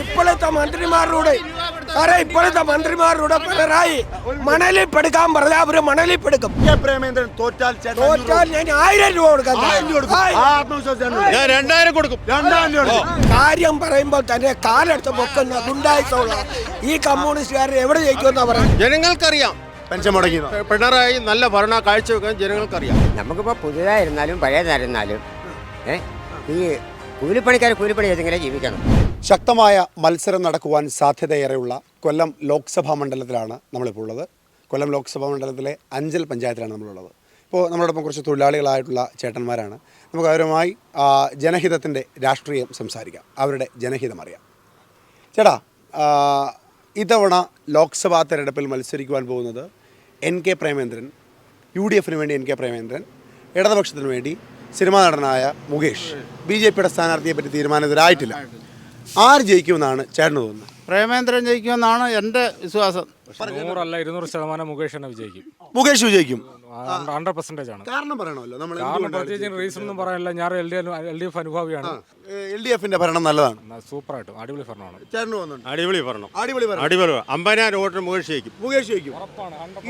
ഇപ്പോഴത്തെ മന്ത്രിമാരുടെ അരെ ഇപ്പോഴത്തെ മന്ത്രിമാരുടെ പിണറായി മണലിൽ പെടുക്കാൻ പറഞ്ഞാൽ അവർ മണലിൽ പെടുക്കും. കെ പ്രേമേന്ദ്രൻ തോറ്റാൽ ഞാൻ ആയിരം രൂപ കൊടുക്കാം. ഞാൻ രണ്ടായിരം കൊടുക്കും. രണ്ടായിരം രൂപ കാര്യം പറയുമ്പോൾ തന്നെ കാലെടുത്ത് പൊക്കുന്ന ഗുണ്ടായിട്ടുള്ള ഈ കമ്മ്യൂണിസ്റ്റുകാരെ എവിടെ ജയിക്കുമെന്നാ പറയുന്നത്? ജനങ്ങൾക്കറിയാം. പെൻഷൻ മുടങ്ങി പിണറായി നല്ല ഭരണ കാഴ്ചവെക്കാൻ ജനങ്ങൾക്കറിയാം. നമുക്കിപ്പോൾ പുതിയതായിരുന്നാലും പഴയതായിരുന്നാലും ഈ കൂലിപ്പണിക്കാർ കൂലിപ്പണി ചെയ്തെങ്കിലേ ജീവിക്കണം. ശക്തമായ മത്സരം നടക്കുവാൻ സാധ്യതയേറെയുള്ള കൊല്ലം ലോക്സഭാ മണ്ഡലത്തിലാണ് നമ്മളിപ്പോൾ ഉള്ളത്. കൊല്ലം ലോക്സഭാ മണ്ഡലത്തിലെ അഞ്ചൽ പഞ്ചായത്തിലാണ് നമ്മളുള്ളത്. ഇപ്പോൾ നമ്മളോടൊപ്പം കുറച്ച് തൊഴിലാളികളായിട്ടുള്ള ചേട്ടന്മാരാണ്. നമുക്ക് അവരുമായി ജനഹിതത്തിന്റെ രാഷ്ട്രീയം സംസാരിക്കാം. അവരുടെ ജനഹിതം അറിയാം. ചേട്ടാ ഇത്തവണ ലോക്സഭാ തെരഞ്ഞെടുപ്പിൽ മത്സരിക്കുവാൻ പോകുന്നത് N K Premachandran U D എഫിന് വേണ്ടി എൻ കെ പ്രേമേന്ദ്രൻ ഇടതുപക്ഷത്തിന് വേണ്ടി സിനിമാ നടനായ മുകേഷ്. ബി ജെ പിയുടെ സ്ഥാനാർത്ഥിയെ പറ്റി തീരുമാനിതരായിട്ടില്ല. ആര് ജയിക്കുമെന്നാണ് ചേട്ടന് തോന്നുന്നത്? പ്രേമേന്ദ്രൻ ജയിക്കുമെന്നാണ് എന്റെ വിശ്വാസം. നൂറല്ല ഇരുന്നൂറ് ശതമാനം മുകേഷ് തന്നെ വിജയിക്കും. മുകേഷ് വിജയിക്കും. ഹൺഡ്രഡ് പെർസെന്റേജ് ആണ്. കാരണം പറയണമല്ലോ. നമ്മൾ കാരണം പ്രത്യേകിച്ച് റീസൺ ഒന്നും പറയാനില്ല ഞാൻ L D L D F അനുഭാവിയാണ്. L D എഫിന്റെ ഭരണം നല്ലതാണ്. സൂപ്പറായിട്ടും അടിപൊളി ഭരണമാണ്. ചേട്ടന് തോന്നുന്നുണ്ട്? അടിപൊളി ഭരണം. അടിപൊളി ഭരണം. അടിപൊളി അമ്പതിനായിരം വോട്ടിന് മുകേഷ് ജയിക്കും. മുകേഷ് ജയിക്കും.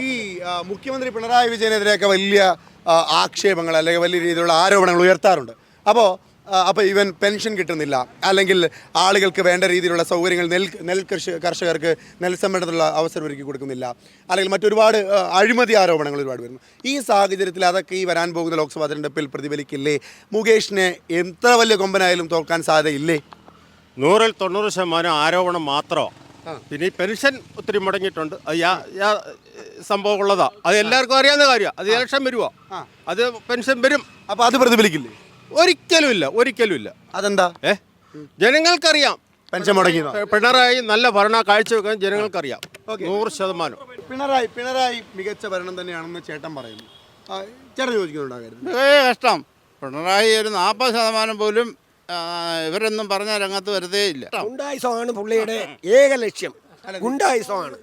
ഈ മുഖ്യമന്ത്രി പിണറായി വിജയനെതിരെയൊക്കെ വലിയ ആക്ഷേപങ്ങൾ അല്ലെങ്കിൽ വലിയ രീതിയിലുള്ള ആരോപണങ്ങൾ ഉയർത്താറുണ്ട്. അപ്പോൾ അപ്പോൾ ഇവൻ പെൻഷൻ കിട്ടുന്നില്ല. അല്ലെങ്കിൽ ആളുകൾക്ക് വേണ്ട രീതിയിലുള്ള സൗകര്യങ്ങൾ നെൽ നെൽ കൃഷി കർഷകർക്ക് നെൽസമ്മേളനത്തിലുള്ള അവസരം ഒരുക്കി കൊടുക്കുന്നില്ല. അല്ലെങ്കിൽ മറ്റൊരുപാട് അഴിമതി ആരോപണങ്ങൾ ഒരുപാട് വരുന്നു. ഈ സാഹചര്യത്തിൽ അതൊക്കെ ഈ വരാൻ പോകുന്ന ലോക്സഭാ തെരഞ്ഞെടുപ്പിൽ പ്രതിഫലിക്കില്ലേ? മുകേഷിനെ എത്ര വലിയ കൊമ്പനായാലും തോൽക്കാൻ സാധ്യതയില്ലേ? നൂറിൽ തൊണ്ണൂറ് ശതമാനം ആരോപണം മാത്രമാണ് പിന്നെ ഈ പെൻഷൻ ഒത്തിരി മുടങ്ങിയിട്ടുണ്ട്. അത് യാ സംഭവം ഉള്ളതാ. അത് എല്ലാവർക്കും അറിയാവുന്ന കാര്യമാണ് അത് ഇലക്ഷൻ വരുവാ? അത് പെൻഷൻ വരും. അപ്പോൾ അത് പ്രതിഫലിക്കില്ലേ? ഒരിക്കലും ഇല്ല ഒരിക്കലും ഇല്ല അതെന്താ? ഏ? ജനങ്ങൾക്കറിയാം. പെൻഷൻ മുടങ്ങി പിണറായി നല്ല ഭരണ കാഴ്ചവെക്കാൻ ജനങ്ങൾക്കറിയാം. നൂറ് ശതമാനം. പിണറായി പിണറായി മികച്ച ഭരണം തന്നെയാണെന്ന് ചേട്ടൻ പറയുന്നു. ചേട്ടൻ ചോദിക്കുന്നുണ്ടാകരുത് ഏ കഷ്ടം. പിണറായി ഒരു നാൽപ്പത് ശതമാനം പോലും ഇവരൊന്നും പറഞ്ഞ രംഗത്ത് വരുതേ ഇല്ല ആണ് പുള്ളിയുടെ ഏക ലക്ഷ്യം. ഗുണ്ടായിസമാണ്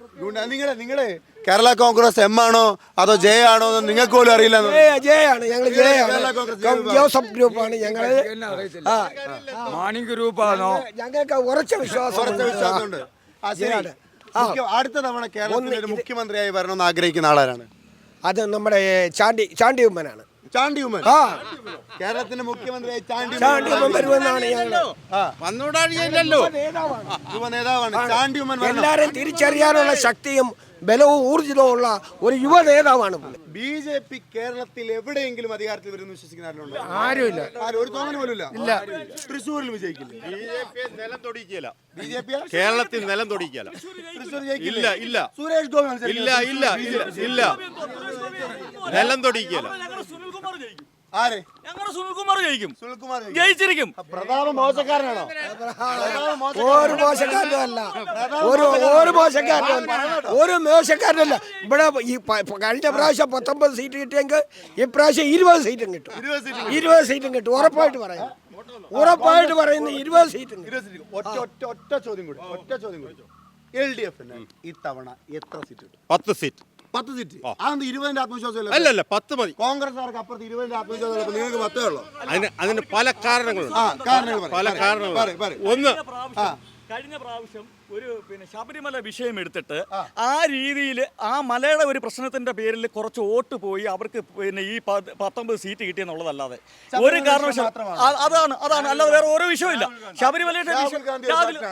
നിങ്ങളെ നിങ്ങളെ കേരള കോൺഗ്രസ് എം ആണോ അതോ ജെ ആണോ എന്ന് നിങ്ങൾക്ക് പോലും അറിയില്ല ആണ് ഞങ്ങൾ ജയാണ് കേരള കോൺഗ്രസ് ജയ ജോസഫ് ഗ്രൂപ്പാണ് ഞങ്ങൾ ആ മാണിംഗ് ഗ്രൂപ്പാണോ? ഞങ്ങൾക്ക് ഉറച്ച വിശ്വാസം ഉറച്ച വിശ്വാസമുണ്ട്. അടുത്ത തവണ ഇത് മുഖ്യമന്ത്രിയായി വരണമെന്ന് ആഗ്രഹിക്കുന്ന ആളാരാണ്? അത് നമ്മുടെ ചാണ്ടി ചാണ്ടി ഉമ്മനാണ് ചാണ്ടി ഉമ്മൻ. ആ. കേരളത്തിന്റെ മുഖ്യമന്ത്രിയായി ചാണ്ടി ചാണ്ടി ഉമ്മൻ വരുമെന്നാണ് ഞങ്ങൾ വന്നുകൂടാഴിയില്ലല്ലോ നേതാവാണ് യുവ നേതാവാണ് ചാണ്ടി ഉമ്മൻ വരണം. എല്ലാരും തിരിച്ചറിയാനുള്ള ശക്തിയും ബലവും ഊർജിതവും ഉള്ള ഒരു യുവ നേതാവാണ് പുള്ളി ബി ജെ പി കേരളത്തിൽ എവിടെയെങ്കിലും അധികാരത്തിൽ വരുമെന്ന് വിശ്വസിക്കുന്ന ആരുമില്ല. ആരും. ഒരു തോന്നൽ പോലും ഇല്ല. തൃശ്ശൂരിൽ വിജയിക്കില്ല? ബി ജെ പി നിലം തൊടിക്കില്ല ബി ജെ പി കേരളത്തിൽ നിലം തൊടിക്കില്ല തൃശ്ശൂർ ജയിക്കില്ലേ? ഇല്ല ഇല്ല. സുരേഷ് ഗോപി മത്സരിക്കും. ഇല്ല ഇല്ല. ഇല്ല ഇല്ല നിലം തൊടിക്കുകയില്ല ആരെ? ഞങ്ങളുടെ സുനിൽകുമാർ ജയിക്കും. സുനിൽകുമാർ ജയിക്കും. ജയിച്ചിരിക്കും. പ്രതാപം മോശക്കാരനാണോ? ഒരു മോശക്കാരനും അല്ല ഒരു ഒരു മോശക്കാരനും അല്ല ഒരു മോശക്കാരനല്ല. ഇവിടെ ഈ കഴിഞ്ഞ പ്രാവശ്യം പത്തൊമ്പത് സീറ്റ് കിട്ടിയെങ്കിൽ ഇപ്രാവശ്യം ഇരുപത് സീറ്റും കിട്ടും. ഇരുപത് സീറ്റും കിട്ടും. ഉറപ്പായിട്ട് പറയാം ഉറപ്പായിട്ട് പറയുന്ന ഇരുപത് സീറ്റും. ഒറ്റ ഒറ്റ ഒറ്റ ചോദ്യം കൂടി. ഒറ്റ ചോദ്യം കൂടി. എൽ ഡി എഫിന് ഇത്തവണ എത്ര സീറ്റ് പത്ത് സീറ്റ്. പത്ത് സീറ്റ്. അതെന്ത് ഇരുപതിന്റെ ആത്മവിശ്വാസം അല്ല അല്ല പത്ത് മതി. കോൺഗ്രസ്സുകാർക്ക് അപ്പുറത്ത് ഇരുപതിന്റെ ആത്മവിശ്വാസം നിങ്ങൾക്ക് പത്തേ ഉള്ളൂ. അതിന് അതിന് പല കാരണങ്ങളുണ്ട്. പല കാരണങ്ങൾ. ഒന്ന് കഴിഞ്ഞ പ്രാവശ്യം ഒരു പിന്നെ ശബരിമല വിഷയം എടുത്തിട്ട് ആ. രീതിയിൽ ആ മലയുടെ ഒരു പ്രശ്നത്തിന്റെ പേരിൽ കുറച്ച് വോട്ട് പോയി അവർക്ക് പിന്നെ ഈ പത്- പത്തൊമ്പത് സീറ്റ് കിട്ടിയെന്നുള്ളതല്ലാതെ ഒരു കാരണവശാലും അതാണ് അതാണ്. അല്ലാതെ വേറെ ഓരോ വിഷയമില്ല ശബരിമലയുടെ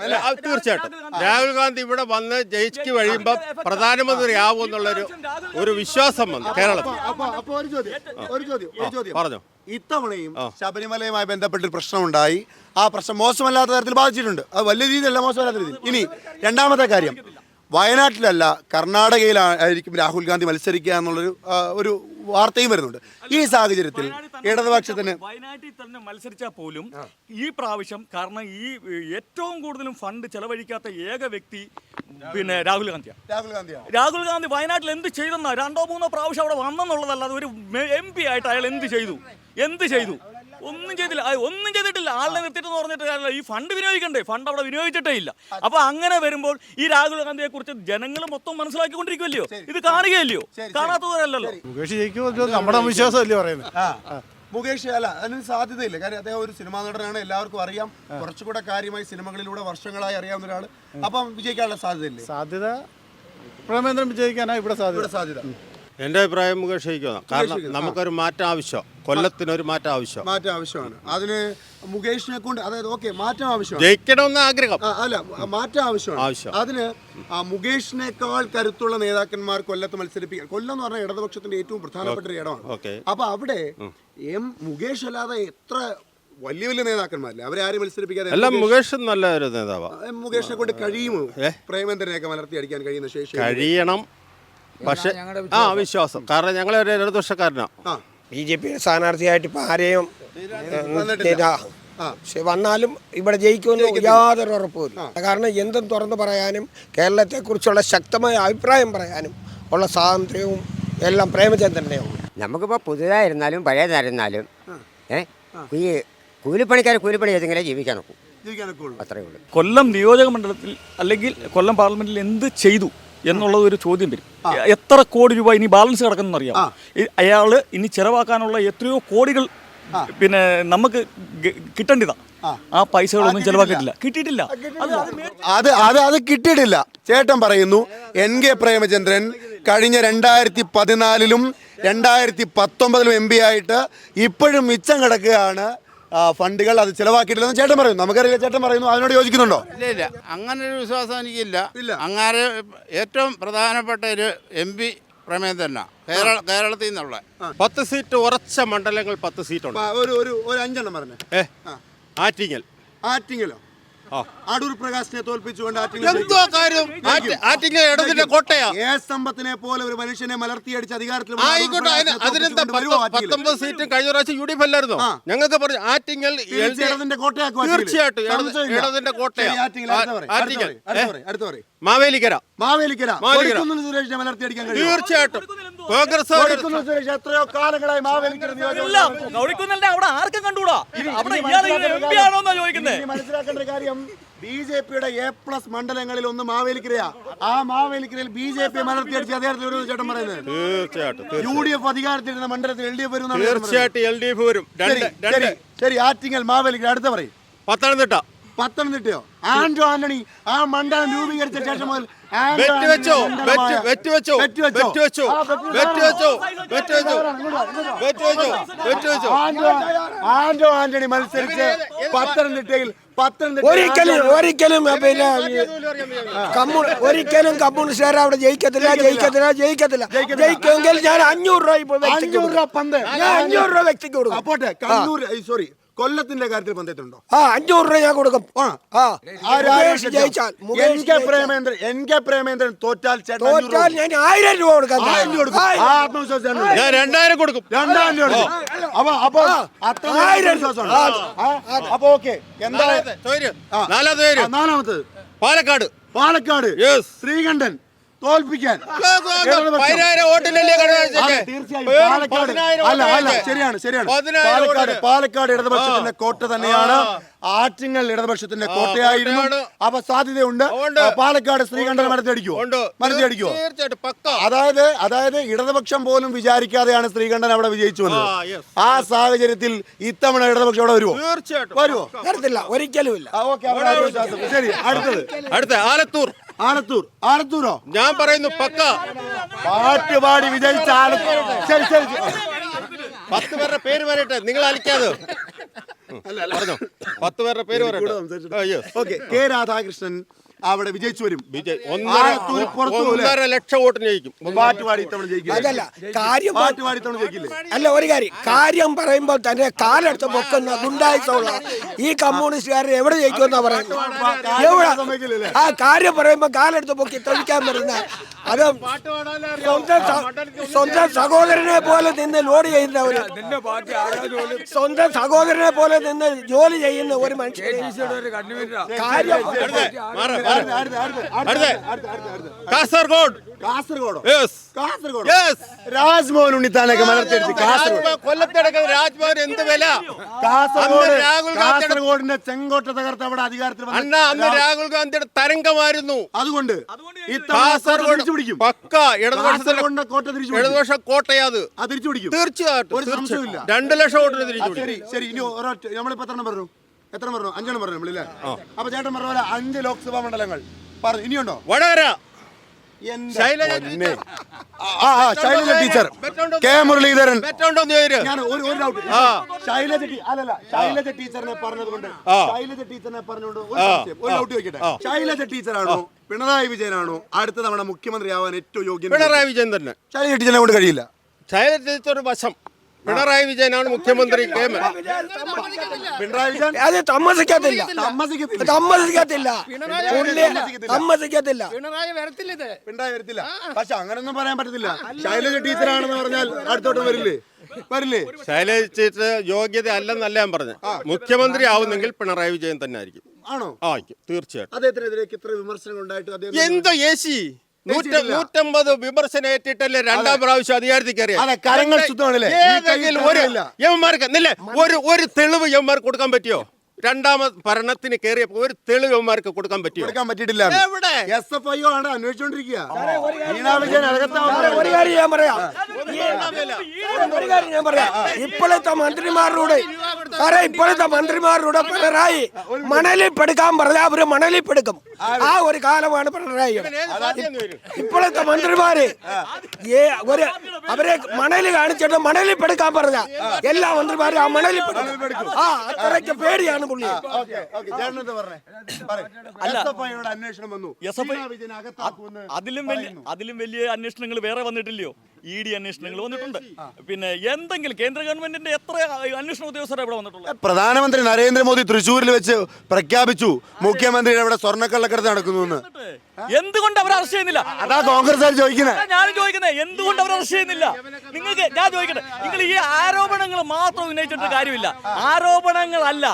അല്ല, തീർച്ചയായിട്ടും. രാഹുൽ ഗാന്ധി ഇവിടെ വന്ന് ജയിച്ചു കഴിയുമ്പോൾ പ്രധാനമന്ത്രി ആവും എന്നുള്ളൊരു ഒരു വിശ്വാസം വന്നു കേരളത്തിൽ. അപ്പൊ അപ്പൊ ഒരു ചോദ്യം. ഒരു ചോദ്യം. ഒരു ചോദ്യം. പറഞ്ഞോ. ഇത്തവണയും ശബരിമലയുമായി ബന്ധപ്പെട്ട് പ്രശ്നമുണ്ടായി. ആ പ്രശ്നം മോശമല്ലാത്ത തരത്തിൽ ബാധിച്ചിട്ടുണ്ട്. അത് വലിയ രീതിയിലല്ല മോശമല്ലാത്ത രീതിയിൽ. ഇനി രണ്ടാമത്തെ കാര്യം. വയനാട്ടിലല്ല കർണാടകയിലായിരിക്കും രാഹുൽ ഗാന്ധി മത്സരിക്കുക എന്നുള്ളൊരു ഒരു വാർത്തയും വരുന്നുണ്ട്. ഈ സാഹചര്യത്തിൽ ഇടതുപക്ഷത്തിന് വയനാട്ടിൽ തന്നെ മത്സരിച്ചാൽ പോലും ഈ പ്രാവശ്യം കാരണം ഈ ഏറ്റവും കൂടുതലും ഫണ്ട് ചെലവഴിക്കാത്ത ഏക വ്യക്തി പിന്നെ രാഹുൽ ഗാന്ധിയാണ് രാഹുൽ ഗാന്ധിയാണ് രാഹുൽ ഗാന്ധി വയനാട്ടിൽ എന്ത് ചെയ്തെന്നാ? രണ്ടോ മൂന്നോ പ്രാവശ്യം അവിടെ വന്നെന്നുള്ളതല്ലാതെ ഒരു എം പി ആയിട്ട് അയാൾ എന്ത് ചെയ്തു? എന്ത് ചെയ്തു? ഒന്നും ചെയ്തില്ല. ഒന്നും ചെയ്തിട്ടില്ല. ആളിനെ നിർത്തിയിട്ടെന്ന് പറഞ്ഞിട്ട് കാര്യമില്ല. ഈ ഫണ്ട് വിനിയോഗിക്കണ്ടേ? ഫണ്ട് അവിടെ വിനിയോഗിച്ചിട്ടേ ഇല്ല. അപ്പൊ അങ്ങനെ വരുമ്പോൾ ഈ രാഹുൽ ഗാന്ധിയെ കുറിച്ച് ജനങ്ങൾ മൊത്തം മനസ്സിലാക്കിക്കൊണ്ടിരിക്കുമല്ലോ ഇത് കാണുകയല്ലയോ? കാണാത്തവരല്ലല്ലോ. മുകേഷ് നമ്മുടെ വിശ്വാസമല്ലേ പറയുന്നത്? മുകേഷ് അല്ല അതിന് സാധ്യതയില്ല. കാര്യം അദ്ദേഹം ഒരു സിനിമാ നടനാണ്. എല്ലാവർക്കും അറിയാം. കുറച്ചുകൂടെ കാര്യമായി സിനിമകളിലൂടെ വർഷങ്ങളായി അറിയാവുന്ന ഒരാൾ അപ്പം വിജയിക്കാനുള്ള സാധ്യതയില്ലേ? സാധ്യത പ്രേമേന്ദ്രൻ വിജയിക്കാനാ ഇവിടെ സാധ്യത. ഇവിടെ സാധ്യത എന്റെ അഭിപ്രായം മുകേഷ് കാരണം നമുക്കൊരു മാറ്റം ആവശ്യം കൊല്ലത്തിനൊരു മാറ്റം ആവശ്യം മാറ്റം ആവശ്യമാണ് അതിന് മുകേഷിനെ കൊണ്ട് അതായത് ഓക്കെ മാറ്റം ആവശ്യമാണ് ജയിക്കണമെന്ന് ആഗ്രഹം. അല്ല മാറ്റം ആവശ്യമാണ് ആവശ്യം. അതിന് മുകേഷിനേക്കാൾ കരുത്തുള്ള നേതാക്കന്മാർ കൊല്ലത്ത് മത്സരിപ്പിക്കാൻ കൊല്ലം എന്ന് പറഞ്ഞാൽ ഇടതുപക്ഷത്തിന്റെ ഏറ്റവും പ്രധാനപ്പെട്ട ഒരു ഇടമാണ്. അപ്പൊ അവിടെ എം മുകേഷ് അല്ലാതെ എത്ര വലിയ വലിയ നേതാക്കന്മാരല്ലേ? അവരെ ആരും മത്സരിപ്പിക്കാതെ എല്ലാം മുകേഷ്- നല്ലൊരു നല്ല ഒരു നേതാവാണ് മുകേഷിനെ കൊണ്ട് കഴിയുമോ? പ്രേമേന്ദ്രനെയൊക്കെ മലർത്തി അടിക്കാൻ കഴിയുന്ന ശേഷി കഴിയണം. പക്ഷെ ആ വിശ്വാസം. കാരണം ഞങ്ങൾ ഒരു ഇടതുപക്ഷക്കാരനാണ് ആ. ബി ജെ പി സ്ഥാനാർത്ഥിയായിട്ട് ഇപ്പം ആരെയും ആ. പക്ഷെ വന്നാലും ഇവിടെ ജയിക്കുമെന്ന് യാതൊരു ഉറപ്പുമില്ല. കാരണം എന്തും തുറന്നു പറയാനും കേരളത്തെക്കുറിച്ചുള്ള ശക്തമായ അഭിപ്രായം പറയാനും ഉള്ള സ്വാതന്ത്ര്യവും എല്ലാം പ്രേമചന്ദ്രനെയാണ് നമുക്കിപ്പോ നമുക്കിപ്പോൾ പുതുതായിരുന്നാലും പഴയതായിരുന്നാലും ഏഹ് ഈ കൂലിപ്പണിക്കാർ കൂലിപ്പണി ചെയ്തെങ്കിലേ ജീവിക്കാൻ നോക്കൂ അത്രേ ഉള്ളൂ. കൊല്ലം നിയോജക മണ്ഡലത്തിൽ അല്ലെങ്കിൽ കൊല്ലം പാർലമെന്റിൽ എന്ത് ചെയ്തു? എന്നുള്ളത് ഒരു ചോദ്യം വരും. എത്ര കോടി രൂപ ഇനി ബാലൻസ് കിടക്കുന്നു അറിയാം അയാൾ ഇനി ചെലവാക്കാനുള്ള എത്രയോ കോടികൾ പിന്നെ നമുക്ക് ഗ- കിട്ടേണ്ടതാ. ആ. പൈസകളൊന്നും ചെലവാക്കിയിട്ടില്ല. കിട്ടിയിട്ടില്ല. അത് അത് അത് കിട്ടിയിട്ടില്ല. ചേട്ടൻ പറയുന്നു എൻ കെ പ്രേമചന്ദ്രൻ കഴിഞ്ഞ രണ്ടായിരത്തി പതിനാലിലും രണ്ടായിരത്തി പത്തൊമ്പതിലും എം പി ആയിട്ട് ഇപ്പോഴും മിച്ചം കിടക്കുകയാണ്. ഫണ്ടുകൾ അത് ചിലവാക്കിയിട്ടില്ലെന്ന് ചേട്ടൻ പറയുന്നു. നമുക്കറിയില്ല ചേട്ടൻ പറയുന്നു. അതിനോട് യോജിക്കുന്നുണ്ടോ? ഇല്ല ഇല്ല. അങ്ങനെ ഒരു വിശ്വാസം എനിക്കില്ല. അങ്ങനെ ഏറ്റവും പ്രധാനപ്പെട്ട ഒരു എം പി പ്രമേയം തന്നെ. കേരള കേരളത്തിൽ നിന്നുള്ള. പത്ത് സീറ്റ് ഉറച്ച മണ്ഡലങ്ങൾ പത്ത് സീറ്റുണ്ട്. ഒരു ഒരു ഒരു അഞ്ചെണ്ണം പറഞ്ഞേ. ഏ? ആറ്റിങ്ങൽ. ആറ്റിങ്ങലോ. അടൂർ പ്രകാശിനെ തോൽപ്പിച്ചുകൊണ്ട് എന്തോ കാര്യം? ആറ്റി- ആറ്റിങ്ങൽ ഇടതിന്റെ കോട്ടയാ? എ സമ്പത്തിനെ പോലെ ഒരു മനുഷ്യനെ മലർത്തിയടിച്ച് അധികാരത്തിൽ ആയിക്കോട്ടെ അതിനെന്താ? പത്തൊമ്പത് സീറ്റും കഴിഞ്ഞ പ്രാവശ്യം യു ഡി എഫ് അല്ലായിരുന്നോ? ഞങ്ങൾക്ക് പറഞ്ഞു ആറ്റിങ്ങൽ ഇടതിന്റെ കോട്ടയാക്കും. തീർച്ചയായിട്ടും. ഇടതിന്റെ കോട്ടയാ. ആറ്റിങ്ങൽ, അടുത്ത പറയും അടുത്ത പറയും പറയ്, മാവേലിക്കര. മാവേലിക്കര. മാവേലിക്കര. കൊടിക്കുന്നിൽ സുരേഷിനെ മലർത്തിയടിക്കാൻ കഴിയും തീർച്ചയായിട്ടും. കോൺഗ്രസ് കൊടിക്കുന്നിൽ സുരേഷ് എത്രയോ കാലങ്ങളായി മാവേലിക്കര നിയോജക ഇല്ല ഗൗരിക്കുന്നില്ല അവിടെ ആർക്കും കണ്ടുകൂടാ? അവിടെ ആണോ ചോദിക്കുന്നത് മനസ്സിലാക്കേണ്ട കാര്യം ബി ജെ പിയുടെ എ പ്ലസ് മണ്ഡലങ്ങളിൽ ഒന്ന് മാവേലിക്കരയാ. ആ മാവേലിക്കരയിൽ ബി ജെ പി മലർത്തിയടിച്ച് അദ്ദേഹത്തിന് ഒരു ചേട്ടൻ പറയുന്നത്. തീർച്ചയായിട്ടും. യു ഡി എഫ് അധികാരത്തിലിരുന്ന മണ്ഡലത്തിൽ എൽ ഡി എഫ് വരും തീർച്ചയായിട്ടും എൽ ഡി എഫ് വരും. രണ്ട് രണ്ട് ശരി ശരി. ആറ്റിങ്ങൽ മാവേലിക്കര. അടുത്ത പറയും. പത്തനംതിട്ട. പത്തനംതിട്ടയോ? ആൻഡ്രോ ആന്റണി ആ മണ്ഡലം രൂപീകരിച്ച ശേഷം മുതൽ ആൻഡ്രോ വെറ്റ് ആന്റണി വെച്ചോ മണ്ഡലമായ- വെറ്റ് വെറ്റ് വെച്ചോ വെറ്റ് വെച്ചോ? വെറ്റ് വെച്ചോ ആ, വെറ്റ് വെറ്റ് വെച്ചോ. വെറ്റ് വെച്ചോ വെറ്റ് വെച്ചോ വെറ്റ് വെച്ചോ. ആന്റോ ആന്റോ ആന്റണി മത്സരിച്ച് പത്തനംതിട്ടയിൽ പത്തനംതിട്ട ഒരിക്കലും ഒരിക്കലും പിന്നെ ഒരിക്കലും കമ്മ്യൂണിസ്റ്റുകാർ അവിടെ ജയിക്കത്തില്ല ജയിക്കത്തില്ല. ജയിക്കത്തില്ല ജയിക്കുമെങ്കിൽ ഞാൻ അഞ്ഞൂറ് രൂപ അഞ്ഞൂറ് രൂപ. പന്ത്. ഞാൻ അഞ്ഞൂറ് രൂപ വ്യക്തിക്ക് കൊടുക്കും. അപ്പോട്ടെ സോറി കൊല്ലത്തിന്റെ കാര്യത്തിൽ പന്തയത്തിലുണ്ടോ ആ അഞ്ഞൂറ് രൂപ ഞാൻ കൊടുക്കും. ആ ആ. മുകേഷ് ജയിച്ചാൽ. N K Premachandran N K Premachandran തോറ്റാൽ ചേട്ടൻ അഞ്ഞൂറ് രൂപ തോറ്റാൽ ഞാൻ ആയിരം രൂപ കൊടുക്കാം ആയിരം രൂപ കൊടുക്കും. ആ ആത്മവിശ്വാസം ഞാൻ രണ്ടായിരം കൊടുക്കും. രണ്ടായിരം രൂപ കൊടുക്കും. അപ്പൊ അപ്പൊ അത്ര ആയിരം ആത്മവിശ്വാസമുണ്ട്. ആ, അപ്പൊ ഓക്കെ. എന്താ നാലാമത്തെ. ആ. നാലാമത്തെ തൊഴിൽ. നാലാമത്തത്. പാലക്കാട്. പാലക്കാട്. Yes. ശ്രീകണ്ഠൻ. തോൽപ്പിക്കാൻ. തീർച്ചയായും. അല്ല അല്ല ശരിയാണ് ശരിയാണ്. പാലക്കാട് പാലക്കാട് ഇടതുപക്ഷത്തിന്റെ കോട്ട തന്നെയാണ്. ആറ്റിങ്ങൽ ഇടതുപക്ഷത്തിന്റെ കോട്ടയായിരുന്നു. അപ്പൊ സാധ്യതയുണ്ട്. പാലക്കാട് ശ്രീകണ്ഠൻ മരത്തടിക്കുമോ. മരത്തടിക്കുമോ അതായത് അതായത് ഇടതുപക്ഷം പോലും വിചാരിക്കാതെയാണ് ശ്രീകണ്ഠൻ അവിടെ വിജയിച്ചു വന്നത്. ആ, സാഹചര്യത്തിൽ ഇത്തവണ ഇടതുപക്ഷം അവിടെ വരുമോ തീർച്ചയായിട്ടും വരുമോ ഒരിക്കലും ഇല്ല ശരി അടുത്തത്. അടുത്ത ആലത്തൂർ. ആലത്തൂർ ആലത്തൂരോ? ഞാൻ പറയുന്നു പക്ക. പാട്ട് പാടി വിജയിച്ച ആലത്തൂർ. ശരി ശരി. പത്ത് പേരുടെ പേര് പറയട്ടെ. നിങ്ങൾ അലിക്കാതെ. പത്ത് പേരുടെ പേര് പറയട്ടെ. yes. ഓക്കെ കെ രാധാകൃഷ്ണൻ അവിടെ വിജയിച്ചു വരും. ഒന്നര ലക്ഷം വോട്ടിന് ജയിക്കും. അതല്ല കാര്യം ജയിക്കില്ലേ? അല്ല ഒരു കാര്യം. കാര്യം പറയുമ്പോൾ തന്നെ കാലെടുത്ത് പൊക്കുന്ന ഗുണ്ടായിട്ടുള്ള ഈ കമ്മ്യൂണിസ്റ്റുകാരെ എവിടെ ജയിക്കുമെന്നാ പറയുന്നത്? എവിടെ? ആ കാര്യം പറയുമ്പോൾ കാലെടുത്ത് പൊക്കി തെളിക്കാൻ വരുന്ന അത് സ്വന്തം സ്വന്തം സഹോദരനെ പോലെ നിന്ന് ലോഡ് ചെയ്യുന്ന ഒരു സ്വന്തം സഹോദരനെ പോലെ നിന്ന് ജോലി ചെയ്യുന്ന ഒരു മനുഷ്യൻ കാര്യം കാസർഗോഡ് കാസർഗോഡോ യെസ് കാസർഗോഡ് യെസ് രാജ്മോഹൻ ഉണ്ണിത്താനൊക്കെ മലർത്തിയടിച്ച് കാസർഗോഡ് കൊല്ലത്തിടക്കുന്ന രാജ്ഭവൻ എന്ത് വില കാസർഗോഡ് രാഹുൽ കാസർഗോഡിന്റെ ചെങ്കോട്ട തകർത്ത് അവിടെ അധികാരത്തിൽ വന്ന അണ്ണ അന്ന് രാഹുൽ ഗാന്ധിയുടെ തരംഗമായിരുന്നു അതുകൊണ്ട് കോട്ട കാസർഗോഡ് തിരിച്ചു പിടിക്കും പക്ക ഇടതുപക്ഷത്തിന്റെ കോട്ട തിരിച്ചു ഇടതുപക്ഷ കോട്ടയാത് അത് തിരിച്ചു പിടിക്കും തീർച്ചയായിട്ടും. തീർച്ചയായിട്ടും. ലക്ഷം വോട്ടിന് തിരിച്ചു ശരി ശരി ഇനി ഒരൊറ്റ നമ്മളിപ്പോ എത്ര എണ്ണം പറഞ്ഞു എത്ര പറഞ്ഞു? അഞ്ചെണ്ണം പറഞ്ഞു നമ്മളില്ലേ അപ്പൊ ചേട്ടൻ പറഞ്ഞ പോലെ അഞ്ച് ലോക്സഭാ മണ്ഡലങ്ങൾ. പറഞ്ഞു. ഇനിയുണ്ടോ? വടകര. ശൈലജ ടീച്ചർ. ആ, ആ ആ, ശൈലജ ടീച്ചർ. കെ. മുരളീധരൻ. ബെറ്റുണ്ടോന്ന് ചോദിച്ചു ഞാൻ ഒരു ഒരു ഡൗട്ട് ശൈലജ ടീ- അല്ലല്ല ശൈലജ ടീച്ചറിനെ പറഞ്ഞതുകൊണ്ട് ശൈലജ ടീച്ചറിനെ പറഞ്ഞുകൊണ്ട് ഒരു സംശയം, ഒരു ഡൗട്ട് ചോദിക്കട്ടെ. ശൈലജ ടീച്ചറാണോ? പിണറായി വിജയനാണോ? അടുത്ത തവണ മുഖ്യമന്ത്രിയാവാൻ ഏറ്റവും യോഗ്യൻ പിണറായി വിജയൻ തന്നെ. ശൈലജ ടീച്ചറിനെ കൊണ്ട് കഴിയില്ല. ശൈലജ ടീച്ചർ വശം. പിണറായി വിജയനാണ് മുഖ്യമന്ത്രി പിണറായി വിജയൻ? അത് താമസിക്കത്തില്ല താമസിക്കത്തില്ല താമസിക്കത്തില്ല പിണറായി വരത്തില്ല. പക്ഷെ അങ്ങനൊന്നും പറയാൻ പറ്റത്തില്ല. ശൈലജ ടീച്ചറാണെന്ന് പറഞ്ഞാൽ അടുത്തോട്ട് വരില്ലേ? വരില്ലേ? ശൈലജ ടീച്ചർ യോഗ്യത അല്ലെന്നല്ല ഞാൻ പറഞ്ഞു മുഖ്യമന്ത്രി ആവുന്നെങ്കിൽ പിണറായി വിജയൻ തന്നെ ആയിരിക്കും ആണോ ആയിരിക്കും. തീർച്ചയായിട്ടും. അദ്ദേഹത്തിനെതിരേക്ക് ഇത്ര വിമർശനങ്ങൾ ഉണ്ടായിട്ട് എന്താ ഏച്ചിയിട്ടില്ല. നൂറ്റമ്പത് വിമർശനം ഏറ്റിട്ടല്ലേ രണ്ടാം പ്രാവശ്യം അധികാരത്തിൽ കയറിയത് അതെ, കരങ്ങൾ ശുദ്ധമാണല്ലേ? ഈ കൈ ഏതെങ്കിലും ഒരു. ഒരു ഒരു തെളിവ് യവന്മാർക്ക് കൊടുക്കാൻ പറ്റിയോ രണ്ടാമത് ഭരണത്തിന് കയറിയപ്പോ ഒരു തെളിവ് യവന്മാർക്ക് കൊടുക്കാൻ പറ്റിയോ? കൊടുക്കാൻ പറ്റിയിട്ടില്ല എവിടെ? എസ് എഫ് ഐ ആണ് അന്വേഷിച്ചോണ്ടിരിക്കുക. ഒരു കാര്യം ഞാൻ പറയാം. ഒരു കാര്യം ഞാൻ പറയാം. ഇപ്പോഴത്തെ മന്ത്രിമാരുടെ സാറേ ഇപ്പോഴത്തെ മന്ത്രിമാരുടെ പിണറായി മണലിൽ പെടുക്കാൻ പറഞ്ഞാൽ അവർ മണലിൽ പെടുക്കും. ആ ഒരു കാലമാണ് പിണറായി. ഇപ്പോഴത്തെ മന്ത്രിമാര് ഏ ഒരു അവരെ മണൽ കാണിച്ചിട്ട് മണലിൽ പെടുക്കാൻ പറഞ്ഞ എല്ലാ മന്ത്രിമാരും ആ മണലിൽ പെടുക്കും. ആ അത്രയ്ക്ക് പേടിയാണ് അതിലും വലിയ അതിലും വലിയ അന്വേഷണങ്ങൾ വേറെ വന്നിട്ടില്ലയോ ഇ ഡി അന്വേഷണങ്ങൾ വന്നിട്ടുണ്ട് പിന്നെ എന്തെങ്കിലും കേന്ദ്ര ഗവൺമെന്റിന്റെ എത്ര അന്വേഷണ ഉദ്യോഗസ്ഥർ ഇവിടെ വന്നിട്ടുള്ളത് പ്രധാനമന്ത്രി നരേന്ദ്രമോദി തൃശ്ശൂരിൽ വെച്ച് പ്രഖ്യാപിച്ചു മുഖ്യമന്ത്രിയുടെ അവിടെ സ്വർണക്കള്ളക്കടത്ത് നടക്കുന്നു എന്ന് എന്തുകൊണ്ട് അവർ അറസ്റ്റ് ചെയ്യുന്നില്ല? അതാ കോൺഗ്രസ് ചോദിക്കുന്നത് ഞാൻ ചോദിക്കുന്നത് എന്തുകൊണ്ട് അവർ അറസ്റ്റ് ചെയ്യുന്നില്ല? നിങ്ങൾക്ക് ഞാൻ ചോദിക്കട്ടെ നിങ്ങൾ ഈ ആരോപണങ്ങൾ മാത്രം ഉന്നയിച്ചിട്ട് കാര്യമില്ല. ആരോപണങ്ങളല്ല.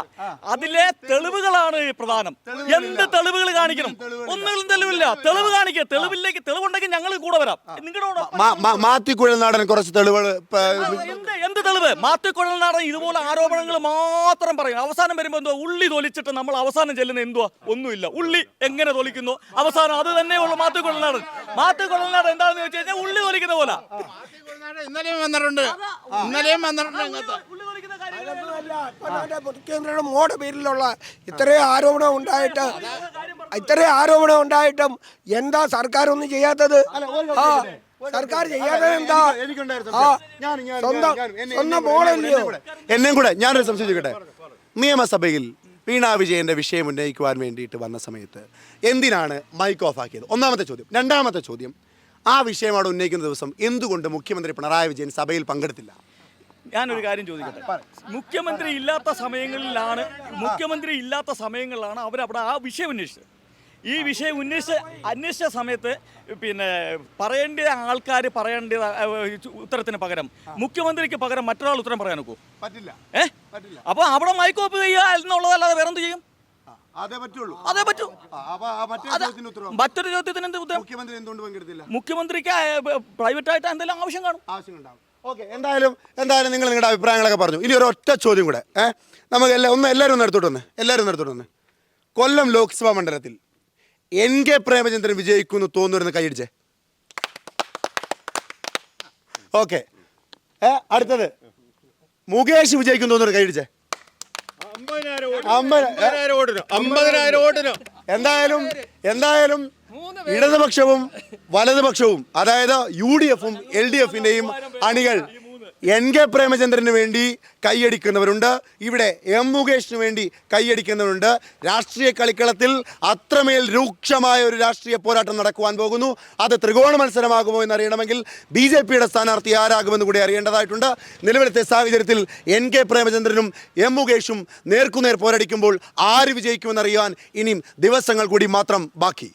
അതിലെ തെളിവുകളാണ് പ്രധാനം. എന്ത് തെളിവുകൾ കാണിക്കണം? ഒന്നും തെളിവില്ല. തെളിവ് കാണിക്കുക തെളിവില്ലെങ്കിൽ തെളിവുണ്ടെങ്കിൽ ഞങ്ങൾ കൂടെ വരാം. നിങ്ങളുടെ മാത്തിക്കുഴൽ നാടൻ കുറച്ച് തെളിവുകൾ എന്ത് എന്ത് തെളിവ്? മാത്തിക്കുഴൽ നാടൻ ഇതുപോലെ ആരോപണങ്ങൾ മാത്രം പറയും. അവസാനം വരുമ്പോ എന്തോ ഉള്ളി തൊലിച്ചിട്ട് നമ്മൾ അവസാനം ചെല്ലുന്ന എന്തുവാ? ഒന്നുമില്ല. ഉള്ളി എങ്ങനെ തൊലിക്കുന്നു? അവസാനം അത് തന്നെ ഉള്ളു. മാത്യു കൊള്ളനാട്. മാത്യു കൊള്ളനാട് എന്താണെന്ന് വെച്ച് കഴിഞ്ഞാൽ ഉള്ളി തൊലിക്കുന്ന പോലെ. ഇന്നലെയും വന്നിട്ടുണ്ട്. ഇന്നലെയും വന്നിട്ടുണ്ട് മുഖ്യമന്ത്രിയുടെ മോടെ പേരിലുള്ള ഇത്രയും ആരോപണം ഉണ്ടായിട്ട് ഇത്രയും ആരോപണം ഉണ്ടായിട്ടും എന്താ സർക്കാർ ഒന്നും ചെയ്യാത്തത് ആ സർക്കാർ ചെയ്യാത്തത് എന്താ? സ്വന്തം സ്വന്തം മോളല്ലയോ എന്നെയും കൂടെ ഞാനൊരു സംശയം ചോദിക്കട്ടെ? നിയമസഭയിൽ വീണാ വിജയന്റെ വിഷയം ഉന്നയിക്കുവാൻ വേണ്ടിയിട്ട് വന്ന സമയത്ത് എന്തിനാണ് മൈക്ക് ഓഫ് ആക്കിയത്? ഒന്നാമത്തെ ചോദ്യം. രണ്ടാമത്തെ ചോദ്യം ആ വിഷയം അവിടെ ഉന്നയിക്കുന്ന ദിവസം എന്തുകൊണ്ട് മുഖ്യമന്ത്രി പിണറായി വിജയൻ സഭയിൽ പങ്കെടുത്തില്ല? ഞാനൊരു കാര്യം ചോദിക്കട്ടെ. മുഖ്യമന്ത്രി ഇല്ലാത്ത സമയങ്ങളിലാണ് മുഖ്യമന്ത്രി ഇല്ലാത്ത സമയങ്ങളിലാണ് അവരവിടെ ആ വിഷയം ഉന്നയിച്ചത്. ഈ വിഷയം ഉന്നയിച്ച അന്വേഷിച്ച സമയത്ത് പിന്നെ പറയേണ്ട ആൾക്കാർ പറയേണ്ട ഉത്തരത്തിന് പകരം മുഖ്യമന്ത്രിക്ക് പകരം മറ്റൊരാൾ ഉത്തരം പറയാൻ നോക്കൂ. പറ്റില്ല. ഏ? അപ്പൊ അവിടെ മൈക്കോപ്പ് ചെയ്യുക എന്നുള്ളതല്ലാതെ വേറെന്ത് ചെയ്യും? അതേ പറ്റുള്ളൂ. അതേ പറ്റൂ. മറ്റൊരു ചോദ്യത്തിന് എന്ത് മുഖ്യമന്ത്രി എന്തുകൊണ്ട് പങ്കെടുത്തില്ല? മുഖ്യമന്ത്രിക്ക് പ്രൈവറ്റ് ആയിട്ട് എന്തെങ്കിലും ആവശ്യം കാണും. ആവശ്യമുണ്ടാവും ഓക്കെ എന്തായാലും എന്തായാലും നിങ്ങൾ നിങ്ങളുടെ അഭിപ്രായങ്ങളൊക്കെ പറഞ്ഞു. ഇനി ഒരു ഒറ്റ ചോദ്യം കൂടെ ഏഹ് നമുക്ക് എല്ലാം ഒന്ന് എല്ലാവരും ഒന്ന് എടുത്തോട്ട് വന്ന്. എല്ലാവരും ഒന്ന് എടുത്തോട്ട് വന്ന്. കൊല്ലം ലോക്സഭാ മണ്ഡലത്തിൽ എൻ കെ പ്രേമചന്ദ്രൻ വിജയിക്കുമെന്ന് തോന്നുന്നു കൈയടിച്ചേ. ഓക്കെ. ഏ അടുത്തത്. മുകേഷ് വിജയിക്കും തോന്നുന്നു കൈയടിച്ചേ. എന്തായാലും എന്തായാലും ഇടതുപക്ഷവും വലതുപക്ഷവും അതായത് യു ഡി എഫും എൽ ഡി എഫിന്റെയും അണികൾ എൻ കെ പ്രേമചന്ദ്രന് വേണ്ടി കൈയടിക്കുന്നവരുണ്ട്. ഇവിടെ എം മുകേഷിന് വേണ്ടി കൈയടിക്കുന്നവരുണ്ട്. രാഷ്ട്രീയ കളിക്കളത്തിൽ അത്രമേൽ രൂക്ഷമായ ഒരു രാഷ്ട്രീയ പോരാട്ടം നടക്കുവാൻ പോകുന്നു. അത് ത്രികോണ മത്സരമാകുമോ എന്നറിയണമെങ്കിൽ ബി ജെ പിയുടെ സ്ഥാനാർത്ഥി ആരാകുമെന്ന് കൂടി അറിയേണ്ടതായിട്ടുണ്ട്. നിലവിലത്തെ സാഹചര്യത്തിൽ എൻ കെ പ്രേമചന്ദ്രനും എം മുകേഷും നേർക്കുനേർ പോരടിക്കുമ്പോൾ ആര് വിജയിക്കുമെന്നറിയാൻ ഇനിയും ദിവസങ്ങൾ കൂടി മാത്രം ബാക്കി.